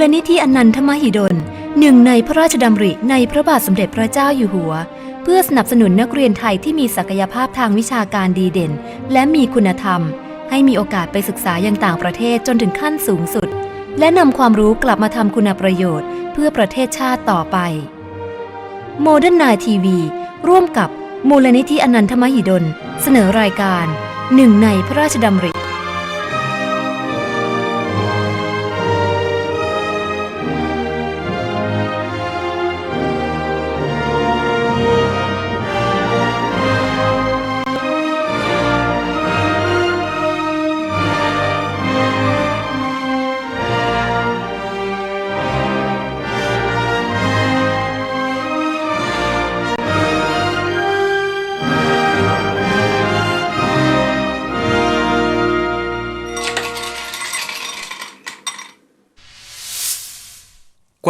ลนิธิอนันทมหิดล หนึ่งในพระราชดำริในพระบาทสมเด็จพระเจ้าอยู่หัว เพื่อสนับสนุนนักเรียนไทยที่มีศักยภาพทางวิชาการดีเด่น และมีคุณธรรม ให้มีโอกาสไปศึกษายังต่างประเทศจนถึงขั้นสูงสุด และนำความรู้กลับมาทำคุณประโยชน์ เพื่อประเทศชาติต่อไปโมเดิร์นไนทีวีร่วมกับมูลนิธิอนันทมหิดล เสนอรายการหนึ่งในพระราชดำริ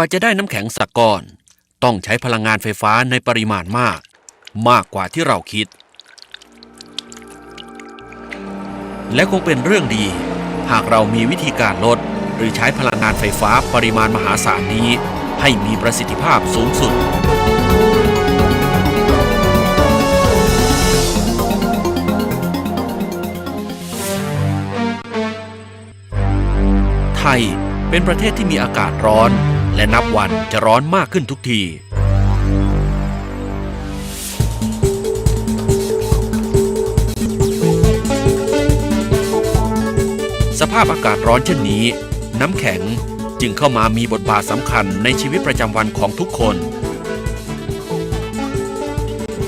ว่าจะได้น้ำแข็งสักก้อน ต้องใช้พลังงานไฟฟ้าในปริมาณมาก มากกว่าที่เราคิด และคงเป็นเรื่องดี หากเรามีวิธีการลด หรือใช้พลังงานไฟฟ้าปริมาณมหาศาลนี้ ให้มีประสิทธิภาพสูงสุดไทยเป็นประเทศที่มีอากาศร้อน และนับวันจะร้อนมากขึ้นทุกที สภาพอากาศร้อนเช่นนี้ น้ำแข็งจึงเข้ามามีบทบาทสำคัญในชีวิตประจำวันของทุกคน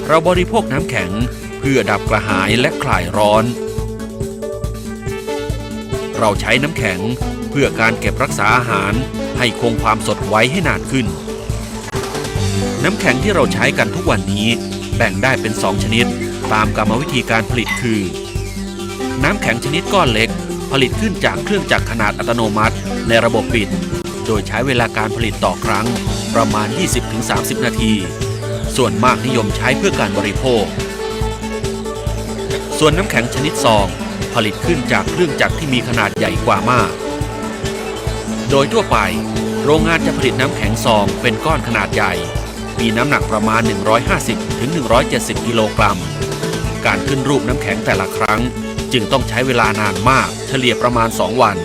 เราบริโภคน้ำแข็งเพื่อดับกระหายและคลายร้อน เราใช้น้ำแข็งเพื่อการเก็บรักษาอาหาร ให้คงความสดไว้ให้นานขึ้น น้ำแข็งที่เราใช้กันทุกวันนี้ แบ่งได้เป็น 2 ชนิด ตามกรรมวิธีการผลิตคือ น้ำแข็งชนิดก้อนเล็ก ผลิตขึ้นจากเครื่องจักรขนาดอัตโนมัติ ในระบบปิด โดยใช้เวลาการผลิตต่อครั้ง ประมาณ 20-30 นาที ส่วนมากนิยมใช้เพื่อการบริโภค ส่วนน้ำแข็งชนิดซองผลิตขึ้นจากเครื่องจักรที่มีขนาดใหญ่กว่ามาก โดยทั่วไป โรงงานจะผลิตน้ำแข็งซองเป็นก้อนขนาดใหญ่ มีน้ำหนักประมาณ 150-170 กิโลกรัม การขึ้นรูปน้ำแข็งแต่ละครั้ง จึงต้องใช้เวลานานมากเฉลี่ยประมาณ 2 วัน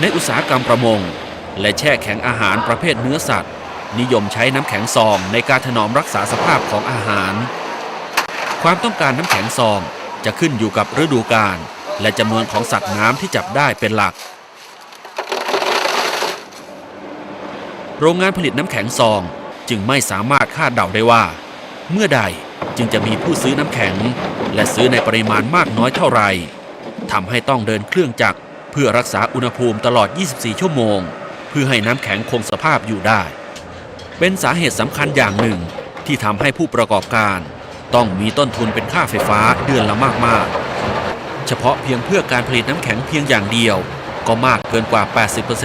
ในอุตสาหกรรมประมง และแช่แข็งอาหารประเภทเนื้อสัตว์ นิยมใช้น้ำแข็งซองในการถนอมรักษาสภาพของอาหาร ความต้องการน้ำแข็งซองจะขึ้นอยู่กับฤดูกาลและจำนวนของสัตว์น้ำที่จับได้เป็นหลัก โรงงานผลิตน้ำแข็งซองจึงไม่สามารถคาดเดาได้ว่า เมื่อใดจึงจะมีผู้ซื้อน้ำแข็ง และซื้อในปริมาณมากน้อยเท่าไหร่ทำให้ต้องเดินเครื่องจักรเพื่อรักษาอุณหภูมิตลอด 24 ชั่วโมง เพื่อให้น้ำแข็งคงสภาพอยู่ได้ เป็นสาเหตุสำคัญอย่างหนึ่งที่ทำให้ผู้ประกอบการ ต้องมีต้นทุนเป็นค่าไฟฟ้าเดือนละมากๆ เฉพาะเพียงเพื่อการผลิตน้ำแข็งเพียงอย่างเดียว ก็มากเกินกว่า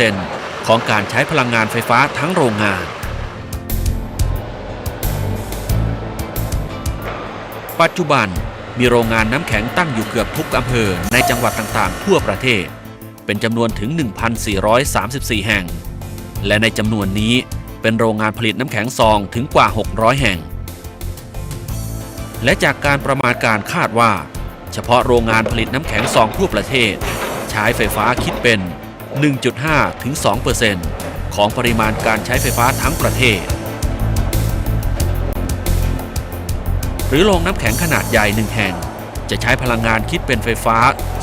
80%ของการใช้พลังงานไฟฟ้าทั้งโรงงาน ปัจจุบันมีโรงงานน้ำแข็งตั้งอยู่เกือบทุกอำเภอในจังหวัดต่างๆ ทั่วประเทศ เป็นจำนวนถึง 1,434 แห่ง และในจำนวนนี้ เป็นโรงงานผลิตน้ำแข็งซองถึงกว่า 600 แห่ง และจากการประมาณการคาดว่า เฉพาะโรงงานผลิตน้ำแข็งซองทั่วประเทศ ใช้ไฟฟ้าคิดเป็น 1.5 ถึง 2%ของปริมาณการใช้ไฟฟ้าทั้งประเทศ หรือโรงน้ำแข็งขนาดใหญ่หนึ่งแห่ง จะใช้พลังงานคิดเป็นไฟฟ้า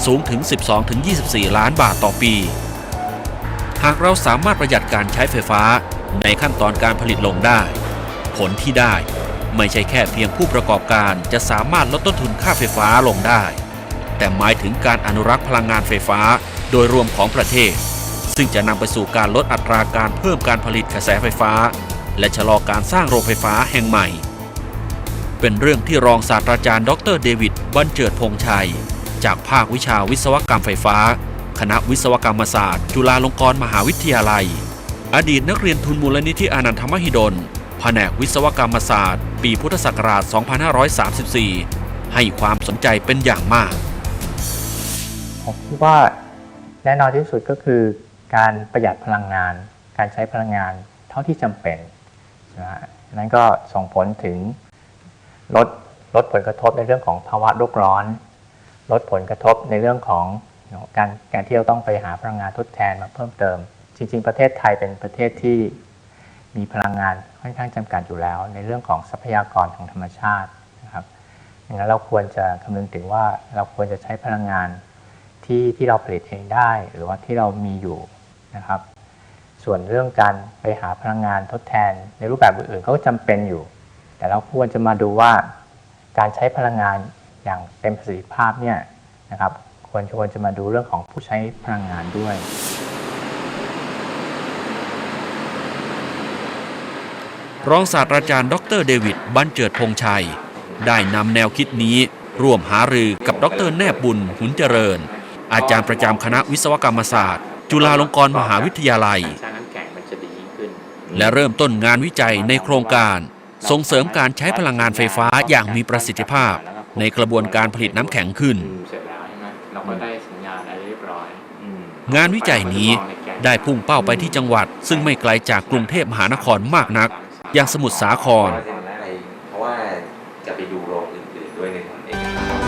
สูงถึง 12-24 ล้านบาทต่อปี หากเราสามารถประหยัดการใช้ไฟฟ้า ในขั้นตอนการผลิตลงได้ ผลที่ได้ไม่ใช่แค่เพียงผู้ประกอบการจะสามารถลดต้นทุนค่าไฟฟ้าลงได้ แต่หมายถึงการอนุรักษ์พลังงานไฟฟ้าโดยรวมของประเทศ ซึ่งจะนำไปสู่การลดอัตราการเพิ่มการผลิตกระแสไฟฟ้า และชะลอการสร้างโรงไฟฟ้าแห่งใหม่ เป็นเรื่องที่รองศาสตราจารย์ ดรเดวิดบันเจิดพงชัย จากภาควิชาวิศวกรรมไฟฟ้า คณะวิศวกรรมศาสตร์ จุฬาลงกรณ์มหาวิทยาลัย อดีตนักเรียนทุนมูลนิธิอานันทมหิดล แผนกวิศวกรรมศาสตร์ ปีพุทธศักราช 2534 ให้ความสนใจเป็นอย่างมาก ผมคิดว่าแน่นอนที่สุดก็คือการประหยัดพลังงาน การใช้พลังงานเท่าที่จำเป็นนะฮะนั้นก็ส่งผลถึงลดลดผลกระทบในเรื่องของภาวะโลกร้อน ลดผลกระทบในเรื่องของการการที่เราต้องไปหาพลังงานทดแทนมาเพิ่มเติม จริง ๆ ประเทศไทยเป็นประเทศที่มีพลังงานค่อนข้างจำกัดอยู่แล้ว ในเรื่องของทรัพยากรทางธรรมชาตินะครับดังนั้นเราควรจะคำนึงถึงว่าเราควรจะใช้พลังงานที่ที่เราผลิตเองได้ หรือว่าที่เรามีอยู่นะครับ ส่วนเรื่องการไปหาพลังงานทดแทน ในรูปแบบอื่นๆก็จำเป็นอยู่ แต่เราควรจะมาดูว่าการใช้พลังงานอย่างเต็มประสิทธิภาพเนี่ยนะครับควรควรจะมาดูเรื่องของผู้ใช้พลังงานด้วย รองศาสตราจารย์ ดรเดวิดบันเจิดพงชัย ได้นำแนวคิดนี้ร่วมหารือกับดรแนบบุญหุนเจริญ อาจารย์ประจำคณะวิศวกรรมศาสตร์ จุฬาลงกรณ์มหาวิทยาลัยสร้างน้ำแข็งมันจะดียิ่งขึ้นและเริ่มต้นงานวิจัยในโครงการ ส่งเสริมการใช้พลังงานไฟฟ้าอย่างมีประสิทธิภาพ ในกระบวนการผลิตน้ำแข็งขึ้นเสร็จแล้วใช่ไหมเราก็ได้สัญญาณอะไรเรียบร้อยงานวิจัยนี้ได้พุ่งเป้าไปที่จังหวัด ซึ่งไม่ไกลจากกรุงเทพมหานครมากนัก อย่างสมุทรสาคร เพราะว่าจะไปดูโรงอื่นๆด้วยในผลเอกสาร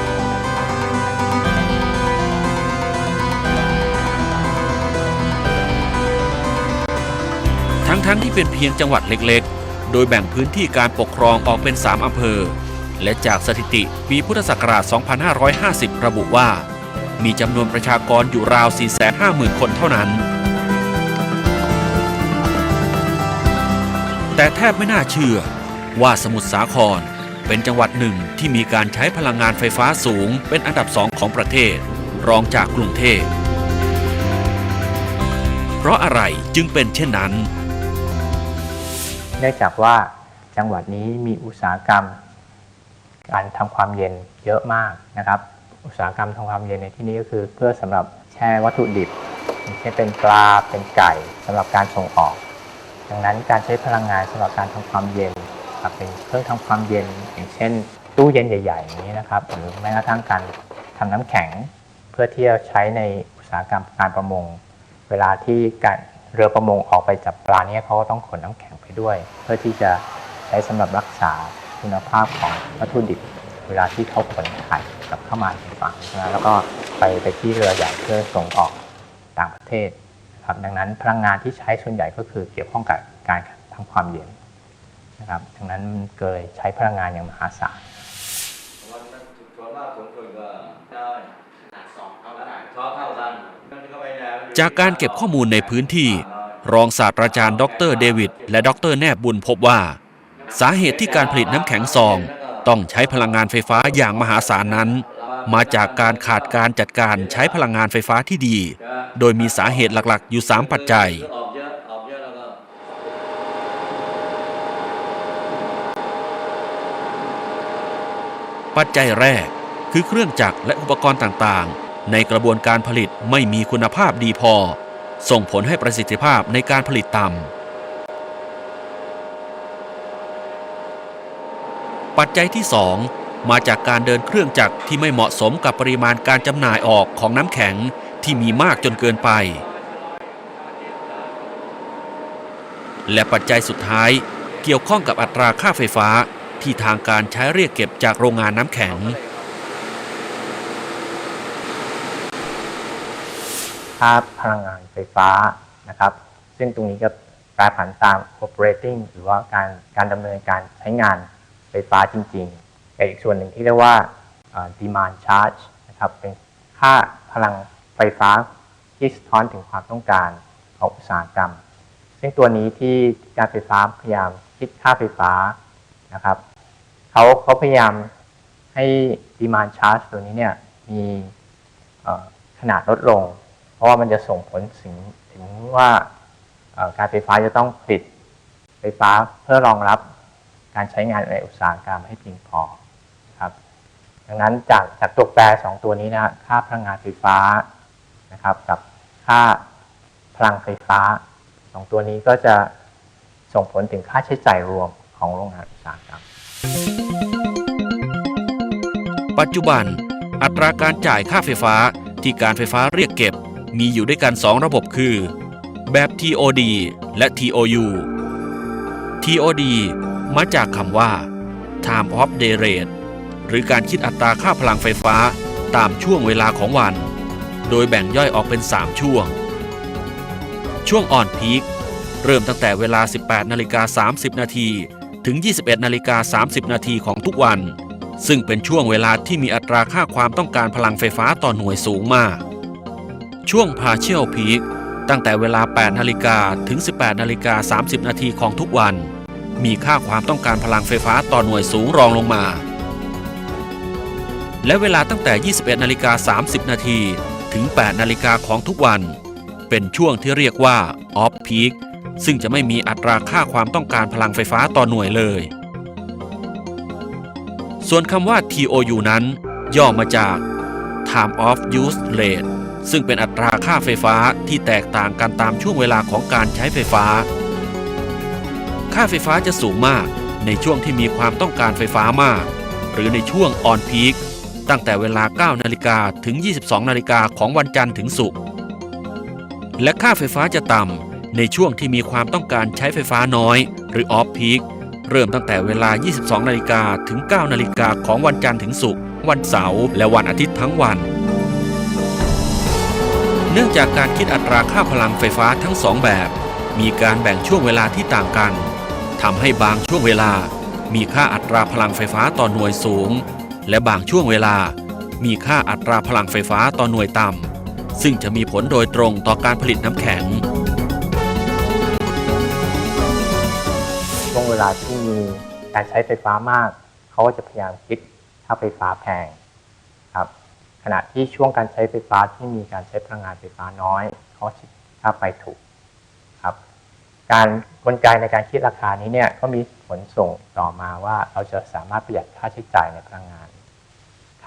ทั้งๆทที่เป็นเพียงจังหวัดเล็กๆ โดยแบ่งพื้นที่การปกครองออกเป็น 3 อำเภอ และจากสถิติปีพุทธศักราช 2550 ระบุว่า มีจำนวนประชากรอยู่ราว 450,000 คนเท่านั้น แต่แทบไม่น่าเชื่อ ว่าสมุทรสาครเป็นจังหวัดหนึ่งที่มีการใช้พลังงานไฟฟ้าสูง เป็นอันดับสองของประเทศ รองจากกรุงเทพ เพราะอะไรจึงเป็นเช่นนั้น เนื่องจากว่าจังหวัดนี้มีอุตสาหกรรม การทำความเย็นเยอะมากนะครับ อุตสาหกรรมทำความเย็นในที่นี้ก็คือ เพื่อสำหรับแช่วัตถุดิบอย่างเช่นเป็นปลาเป็นไก่สำหรับการส่งออก ดังนั้นการใช้พลังงานสำหรับการทำความเย็นครับเป็นเครื่องทำความเย็น อย่างเช่น ตู้เย็นใหญ่ๆอย่างนี้นะครับ หรือแม้กระทั่งการทำน้ำแข็ง เพื่อที่จะใช้ในอุตสาหกรรมการประมง เวลาที่การเรือประมงออกไปจับปลาเนี่ยเขาก็ต้องขนน้ำแข็งไปด้วย เพื่อที่จะใช้สำหรับรักษาคุณภาพของวัตถุดิบ เวลาที่เขาขนไข่กลับเข้ามาในฝั่งใช่ไหมแล้วก็ไปไปที่เรือใหญ่เพื่อส่งออกต่างประเทศ ครับดังนั้นพลังงานที่ใช้ส่วนใหญ่ก็คือเกี่ยวข้องกับการทำความเย็นนะครับดังนั้นเกิดใช้พลังงานอย่างมหาศาลมันส่วนมากสูงสุดก็ได้สองเท่ากันเท่ากันจากการเก็บข้อมูลในพื้นที่ รองศาสตราจารย์ดรเดวิดและดรแนบบุญพบว่า สาเหตุที่การผลิตน้ำแข็งซอง ต้องใช้พลังงานไฟฟ้าอย่างมหาศาลนั้น มาจากการขาดการจัดการใช้พลังงานไฟฟ้าที่ดี โดยมีสาเหตุหลักๆ อยู่ 3 ปัจจัย ปัจจัยแรกคือเครื่องจักรและอุปกรณ์ต่างๆ ในกระบวนการผลิตไม่มีคุณภาพดีพอ ส่งผลให้ประสิทธิภาพในการผลิตต่ำปัจจัยที่ 2 มาจากการเดินเครื่องจักรที่ไม่เหมาะสมกับปริมาณการจำหน่ายออกของน้ำแข็งที่มีมากจนเกินไป และปัจจัยสุดท้ายเกี่ยวข้องกับอัตราค่าไฟฟ้าที่ทางการใช้เรียกเก็บจากโรงงานน้ำแข็ง ค่าพลังงานไฟฟ้านะครับ ซึ่งตรงนี้ก็แปรผันตาม operating หรือว่าการการดำเนินการใช้งานไฟฟ้าจริง ๆ แต่อีกส่วนหนึ่งที่เรียกว่า demand charge นะครับเป็นค่าพลังไฟฟ้าที่สะท้อนถึงความต้องการของอุตสาหกรรม ซึ่งตัวนี้ที่การไฟฟ้าพยายามคิดค่าไฟฟ้านะครับเขาเขาพยายามให้ demand charge ตัวนี้เนี่ยมีขนาดลดลง เพราะว่ามันจะส่งผลถึงถึงว่าการไฟฟ้าจะต้องผลิตไฟฟ้าเพื่อรองรับการใช้งานในอุตสาหกรรมให้เพียงพอ ดังนั้นจากจากตัวแปรสองตัวนี้นะค่าพลังงานไฟฟ้านะครับกับค่าพลังไฟฟ้าสองตัวนี้ก็จะสส่งผลถึงค่าใช้จ่ายรวมของโรงงานอุตสาหกรรมปัจจุบัน อัตราการจ่ายค่าไฟฟ้าที่การไฟฟ้าเรียกเก็บมีอยู่ด้วยกัน 2 ระบบคือ แบบ TOD และ TOU TOD มาจากคำว่า Time of Day Rate หรือการคิดอัตราค่าพลังไฟฟ้าตามช่วงเวลาของวัน โดยแบ่งย่อยออกเป็น 3 ช่วง ช่วงอ่อนพีคเริ่มตั้งแต่เวลา 18นาฬิกา30 นาทีถึง 21นาฬิกา30 นาทีของทุกวัน ซึ่งเป็นช่วงเวลาที่มีอัตราค่าความต้องการพลังไฟฟ้าต่อหน่วยสูงมาก ช่วง partial peak ตั้งแต่เวลา 8 นาฬิกาถึง 18 นาฬิกา 30 นาทีของทุกวัน มีค่าความต้องการพลังไฟฟ้าต่อหน่วยสูงรองลงมา และเวลาตั้งแต่ 21นาฬิกา30 นาทีถึง 8 นาฬิกาของทุกวัน เป็นช่วงที่เรียกว่า off peak ซึ่งจะไม่มีอัตราค่าความต้องการพลังไฟฟ้าต่อหน่วยเลย ส่วนคำว่า TOU นั้น ย่อมาจาก Time of Use Rate ซึ่งเป็นอัตราค่าไฟฟ้าที่แตกต่างกันตามช่วงเวลาของการใช้ไฟฟ้า ค่าไฟฟ้าจะสูงมากในช่วงที่มีความต้องการไฟฟ้ามาก หรือในช่วง On Peak ตั้งแต่เวลา 9 นาฬิกาถึง 22 นาฬิกาของวันจันทร์ถึงศุกร์ และค่าไฟฟ้าจะต่ำในช่วงที่มีความต้องการใช้ไฟฟ้าน้อย หรือ Off Peak เริ่มตั้งแต่เวลา 22 นาฬิกาถึง 9 นาฬิกาของวันจันทร์ถึงศุกร์ วันเสาร์และวันอาทิตย์ทั้งวัน เนื่องจากการคิดอัตราค่าพลังไฟฟ้าทั้งสองแบบ มีการแบ่งช่วงเวลาที่ต่างกันทำให้บางช่วงเวลา มีค่าอัตราพลังไฟฟ้าต่อหน่วยสูง และบางช่วงเวลามีค่าอัตราพลังไฟฟ้าต่อหน่วยต่ำ ซึ่งจะมีผลโดยตรงต่อการผลิตน้ำแข็ง ช่วงเวลาที่มีการใช้ไฟฟ้ามาก เขาก็จะพยายามคิดค่าไฟฟ้าแพงครับขณะที่ช่วงการใช้ไฟฟ้าที่มีการใช้พลังงานไฟฟ้าน้อย เขาคิดค่าไฟถูกครับ การกลไกในการคิดราคานี้เนี่ยก็มีผลส่งต่อมาว่าเราจะสามารถประหยัดค่าใช้จ่ายในพลังงาน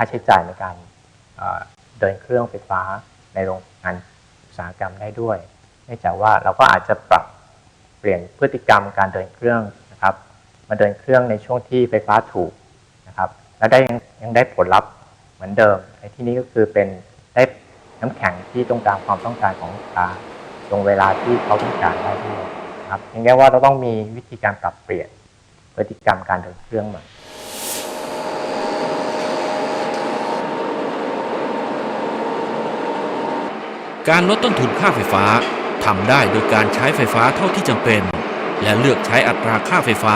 าใช้จ่ายในการเดินเครื่องไฟฟ้าในโรงงานอุตสาหกรรมได้ด้วยเนื่องจากว่าเราก็อาจจะปรับเปลี่ยนพฤติกรรมการเดินเครื่องนะครับ มาเดินเครื่องในช่วงที่ไฟฟ้าถูกนะครับ และได้ยังยังได้ผลลัพธ์เหมือนเดิม ในที่นี้ก็คือเป็นได้น้ำแข็งที่ตรงตามความต้องการของลูกค้าตรงเวลาที่เขาต้องการได้ด้วยครับเพียงแค่ว่าเราต้องมีวิธีการปรับเปลี่ยนพฤติกรรมการเดินเครื่องใหม่ การลดต้นทุนค่าไฟฟ้าทำได้โดยการใช้ไฟฟ้าเท่าที่จำเป็น และเลือกใช้อัตราค่าไฟฟ้า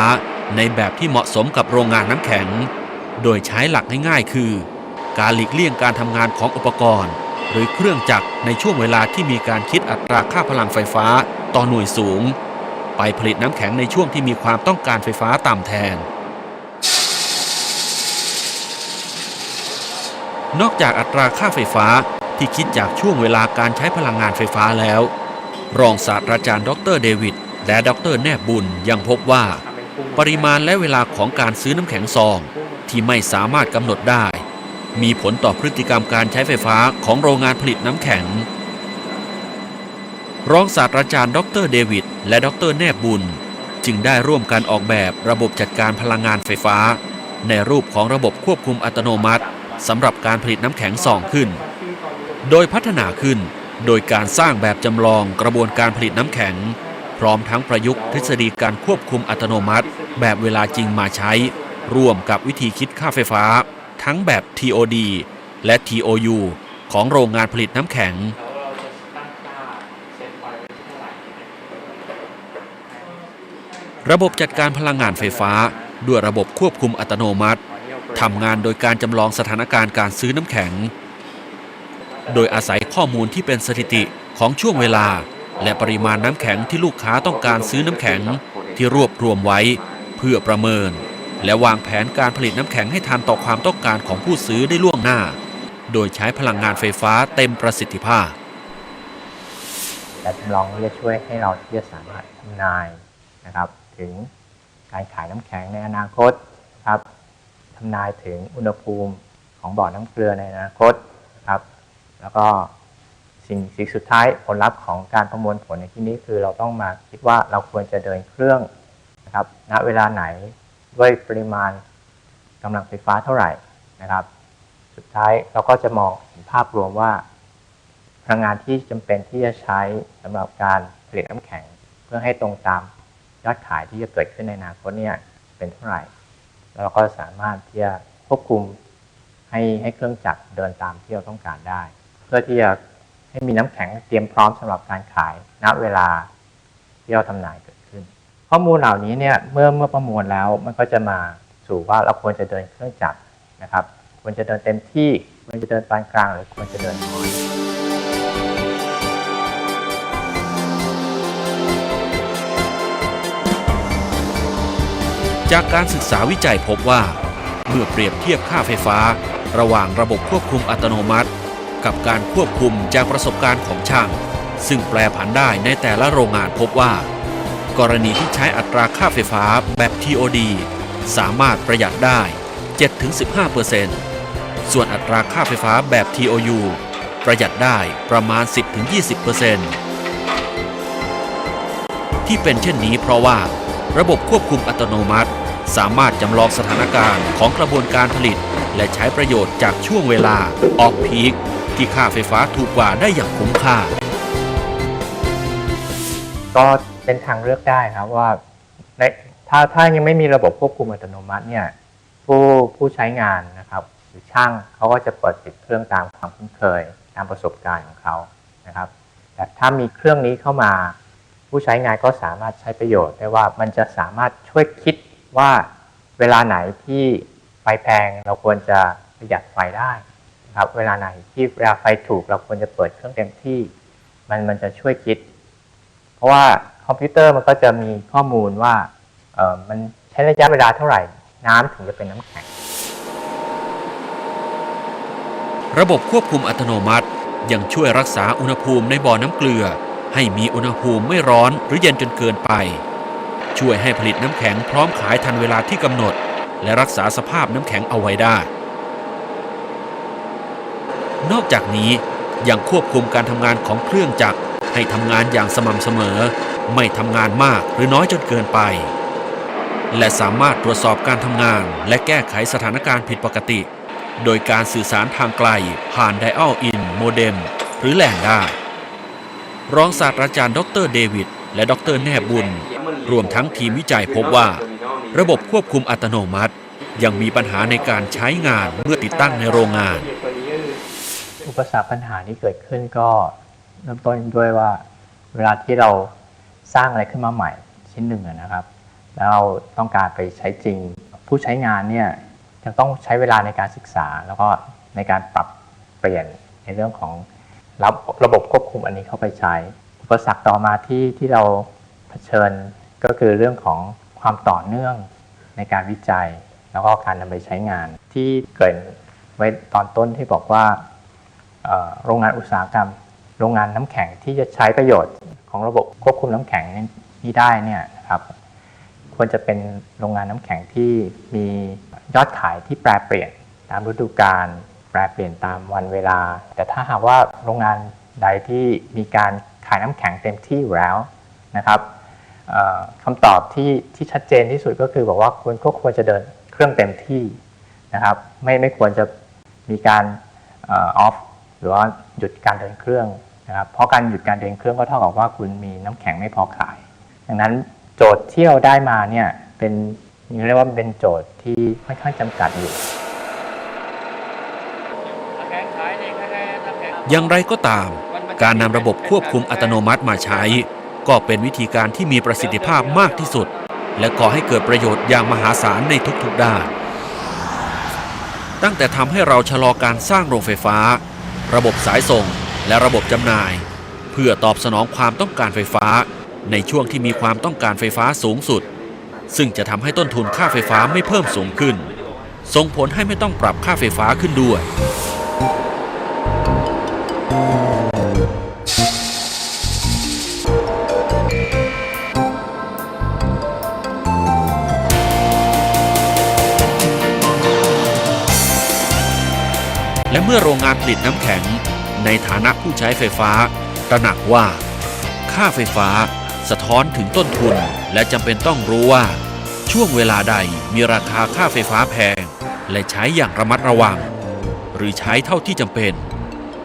ในแบบที่เหมาะสมกับโรงงานน้ำแข็ง โดยใช้หลักง่ายๆ คือ การหลีกเลี่ยงการทำงานของอุปกรณ์ หรือเครื่องจักรในช่วงเวลาที่มีการคิดอัตราค่าพลังไฟฟ้าต่อหน่วยสูง ไปผลิตน้ำแข็งในช่วงที่มีความต้องการไฟฟ้าต่ำแทน นอกจากอัตราค่าไฟฟ้า ที่คิดจากช่วงเวลาการใช้พลังงานไฟฟ้าแล้ว รองศาสตราจารย์ดรเดวิดและดรแนบบุญยังพบว่า ปริมาณและเวลาของการซื้อน้ำแข็งซอง ที่ไม่สามารถกำหนดได้ มีผลต่อพฤติกรรมการใช้ไฟฟ้าของโรงงานผลิตน้ำแข็ง รองศาสตราจารย์ดรเดวิดและดรแนบบุญ จึงได้ร่วมกันออกแบบระบบจัดการพลังงานไฟฟ้า ในรูปของระบบควบคุมอัตโนมัติสำหรับการผลิตน้ำแข็งซองขึ้น โดยพัฒนาขึ้นโดยการสร้างแบบจำลองกระบวนการผลิตน้ำแข็ง พร้อมทั้งประยุกต์ทฤษฎีการควบคุมอัตโนมัติ แบบเวลาจริงมาใช้ ร่วมกับวิธีคิดค่าไฟฟ้า ทั้งแบบ TOD และ TOU ของโรงงานผลิตน้ำแข็ง ระบบจัดการพลังงานไฟฟ้า ด้วยระบบควบคุมอัตโนมัติทำงานโดยการจำลองสถานการณ์การซื้อน้ำแข็ง โดยอาศัยข้อมูลที่เป็นสถิติของช่วงเวลา และปริมาณน้ำแข็งที่ลูกค้าต้องการซื้อน้ำแข็งที่รวบรวมไว้ เพื่อประเมิน และวางแผนการผลิตน้ำแข็งให้ทันต่อความต้องการของผู้ซื้อได้ล่วงหน้า โดยใช้พลังงานไฟฟ้าเต็มประสิทธิภาพแบบจำลองจะช่วยให้เราที่จะสามารถทำนายนะครับ ถึงการขายน้ำแข็งในอนาคตครับทำนายถึงอุณหภูมิของบ่อน้ำเกลือในอนาคตครับ แล้วก็สิ่งสิ่งสุดท้ายผลลัพธ์ของการประมวลผลในที่นี้คือเราต้องมาคิดว่าเราควรจะเดินเครื่องนะครับณเวลาไหนด้วยปริมาณกำลังไฟฟ้าเท่าไหร่นะครับ สุดท้ายเราก็จะมองเห็นภาพรวมว่า พลังงานที่จำเป็นที่จะใช้สำหรับการผลิตน้ำแข็ง เพื่อให้ตรงตามยอดขายที่จะเกิดขึ้นในอนาคตเนี่ยเป็นเท่าไหร่แล้วเราก็สามารถที่จะควบคุมให้ให้เครื่องจักรเดินตามที่เราต้องการได้ พื่อที่จะให้มีน้ำแข็งเตรียมพร้อมสำหรับการขายณเวลาที่เราทำนายเกิดขึ้น ข้อมูลเหล่านี้เนี่ยเมื่อเมื่อประมวลแล้วมันก็จะมาสู่ว่าเราควรจะเดินเครื่องจักรนะครับควรจะเดินเต็มที่ควรจะเดินปานกลางหรือควรจะเดินน้อยจากการศึกษาวิจัยพบว่า เมื่อเปรียบเทียบค่าไฟฟ้า ระหว่างระบบควบคุมอัตโนมัติ กับการควบคุมจากประสบการณ์ของช่าง ซึ่งแปลผันได้ในแต่ละโรงงานพบว่า กรณีที่ใช้อัตราค่าไฟฟ้าแบบ TOD สามารถประหยัดได้ 7-15%ส่วนอัตราค่าไฟฟ้าแบบ TOU ประหยัดได้ประมาณ 10-20%ที่เป็นเช่นนี้เพราะว่า ระบบควบคุมอัตโนมัติ สามารถจำลองสถานการณ์ของกระบวนการผลิต และใช้ประโยชน์จากช่วงเวลาออฟพีค ที่ค่าไฟฟ้าถูกกว่าได้อย่างคุ้มค่า ก็เป็นทางเลือกได้ครับว่าในถ้าถ้ายังไม่มีระบบควบคุมอัตโนมัติเนี่ยผู้ผู้ใช้งานนะครับหรือช่างเขาก็จะเปิดปิดเครื่องตามความคุ้นเคยตามประสบการณ์ของเขานะครับ แต่ถ้ามีเครื่องนี้เข้ามา ผู้ใช้งานก็สามารถใช้ประโยชน์ได้ว่ามันจะสามารถช่วยคิดว่าเวลาไหนที่ไฟแพงเราควรจะประหยัดไฟได้ ครับเวลาไหนที่เวลาไฟถูกเราควรจะเปิดเครื่องเต็มที่ มันมันจะช่วยคิด เพราะว่าคอมพิวเตอร์มันก็จะมีข้อมูลว่าเออมันใช้ระยะเวลาเท่าไหร่ น้ำถึงจะเป็นน้ำแข็ง ระบบควบคุมอัตโนมัติ ยังช่วยรักษาอุณหภูมิในบ่อน้ำเกลือ ให้มีอุณหภูมิไม่ร้อนหรือเย็นจนเกินไป ช่วยให้ผลิตน้ำแข็งพร้อมขายทันเวลาที่กำหนด และรักษาสภาพน้ำแข็งเอาไว้ได้ นอกจากนี้ยังควบคุมการทำงานของเครื่องจักรให้ทำงานอย่างสม่ำเสมอ ไม่ทำงานมากหรือน้อยจนเกินไป และสามารถตรวจสอบการทำงาน และแก้ไขสถานการณ์ผิดปกติ โดยการสื่อสารทางไกล ผ่าน Dial In Modem หรือแหล่งได้รองศาสตราจารย์ดรเดวิดและดรแนบบุญ รวมทั้งทีมวิจัยพบว่า ระบบควบคุมอัตโนมัติ ยังมีปัญหาในการใช้งานเมื่อติดตั้งในโรงงาน อุปสรรคปัญหาที่เกิดขึ้นก็เริ่มต้นด้วยว่า เวลาที่เราสร้างอะไรขึ้นมาใหม่ชิ้นหนึ่งนะครับ แล้วเราต้องการไปใช้จริง ผู้ใช้งานเนี่ยยังต้องใช้เวลาในการศึกษา แล้วก็ในการปรับเปลี่ยนในเรื่องของรับระบบควบคุมอันนี้เข้าไปใช้ อุปสรรคต่อมาที่ที่เราเผชิญก็คือเรื่องของความต่อเนื่องในการวิจัย แล้วก็การนำไปใช้งานที่เกิดไว้ตอนต้นที่บอกว่า โรงงานอุตสาหกรรม โรงงานน้ำแข็งที่จะใช้ประโยชน์ของระบบควบคุมน้ำแข็งนี้ได้เนี่ยนะครับควรจะเป็นโรงงานน้ำแข็งที่มียอดขายที่แปรเปลี่ยนตามฤดูกาลแปรเปลี่ยนตามวันเวลา แต่ถ้าหากว่าโรงงานใดที่มีการขายน้ำแข็งเต็มที่อยู่แล้วนะครับเอ่อคำตอบที่ที่ชัดเจนที่สุดก็คือบอกว่าคุณก็ควรจะเดินเครื่องเต็มที่นะครับ ไม่ไม่ควรจะมีการออฟ รือว่าหยุดการเดินเครื่องนะครับเพราะการหยุดการเดินเครื่องก็เท่ากับว่าคุณมีน้ำแข็งไม่พอขาย ดังนั้นโจทย์ที่เราได้มาเนี่ยเป็นเรียกว่าเป็นโจทย์ที่ค่อนข้างจำกัดอยู่ อย่างไรก็ตาม การนำระบบควบคุมอัตโนมัติมาใช้ ก็เป็นวิธีการที่มีประสิทธิภาพมากที่สุด และก่อให้เกิดประโยชน์อย่างมหาศาลในทุกๆด้าน ตั้งแต่ทำให้เราชะลอการสร้างโรงไฟฟ้า ระบบสายส่ง และระบบจำหน่าย เพื่อตอบสนองความต้องการไฟฟ้า ในช่วงที่มีความต้องการไฟฟ้าสูงสุด ซึ่งจะทำให้ต้นทุนค่าไฟฟ้าไม่เพิ่มสูงขึ้นส่งผลให้ไม่ต้องปรับค่าไฟฟ้าขึ้นด้วย และเมื่อโรงงานผลิตน้ำแข็ง ในฐานะผู้ใช้ไฟฟ้า ตระหนักว่า ค่าไฟฟ้าสะท้อนถึงต้นทุน และจำเป็นต้องรู้ว่า ช่วงเวลาใดมีราคาค่าไฟฟ้าแพง และใช้อย่างระมัดระวัง หรือใช้เท่าที่จำเป็น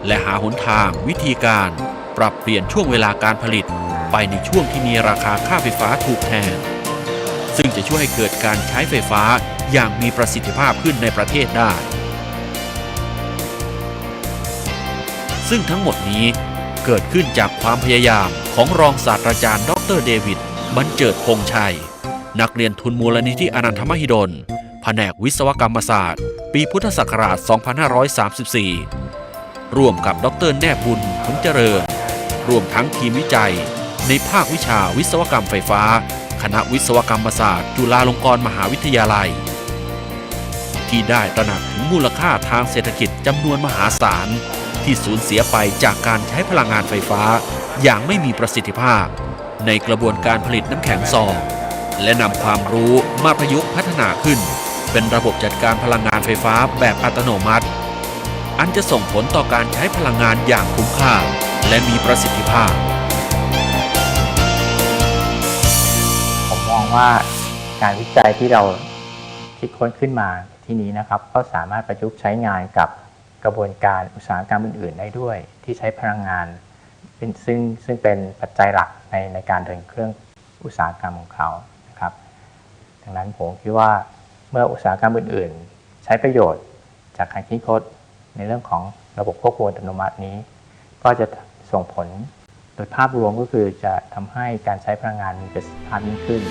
และหาหนทางวิธีการปรับเปลี่ยนช่วงเวลาการผลิต ไปในช่วงที่มีราคาค่าไฟฟ้าถูกแทน ซึ่งจะช่วยให้เกิดการใช้ไฟฟ้าอย่างมีประสิทธิภาพขึ้นในประเทศได้ ซึ่งทั้งหมดนี้เกิดขึ้นจากความพยายามของรองศาสตราจารย์ดออเตอร์เดวิดบรรเจิดพงชัย นักเรียนทุนมูลนิธิอนันทมหิดล แผนกวิศวกรรมศาสตร์ ปีพุทธศักราช 2534 ร่วมกับดรแนบบุญผลเจริญรวมทั้งทีมวิจัย ในภาควิชาวิศวกรรมไฟฟ้า คณะวิศวกรรมศาสตร์ จุฬาลงกรณ์มหาวิทยาลัย ที่ได้ตระหนักถึงมูลค่าทางเศรษฐกิจจำนวนมหาศาล ที่สูญเสียไปจากการใช้พลังงานไฟฟ้า อย่างไม่มีประสิทธิภาพ ในกระบวนการผลิตน้ำแข็งซองและนำความรู้มาประยุกต์พัฒนาขึ้น เป็นระบบจัดการพลังงานไฟฟ้าแบบอัตโนมัติ อันจะส่งผลต่อการใช้พลังงานอย่างคุ้มค่า และมีประสิทธิภาพ ผมมองว่าการวิจัยที่เราคิดค้นขึ้นมาที่นี้นะครับ ก็สามารถประยุกต์ใช้งานกับ กระบวนการอุตสาหกรรมอื่น ๆ ได้ด้วย ที่ใช้พลังงานเป็นซึ่งซึ่งเป็นปัจจัยหลักในในการเดินเครื่องอุตสาหกรรมของเขานะครับ ดังนั้นผมคิดว่าเมื่ออุตสาหกรรมอื่น ๆ ใช้ประโยชน์จากการคิดค้นในเรื่องของระบบควบคุมอัตโนมัตินี้ ก็จะส่งผลโดยภาพรวมก็คือจะทำให้การใช้พลังงานมีประสิทธิภาพยิ่งขึ้น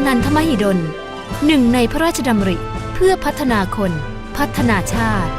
อนันทมหิดลหนึ่งในพระราชดำริเพื่อพัฒนาคน พัฒนาชาติ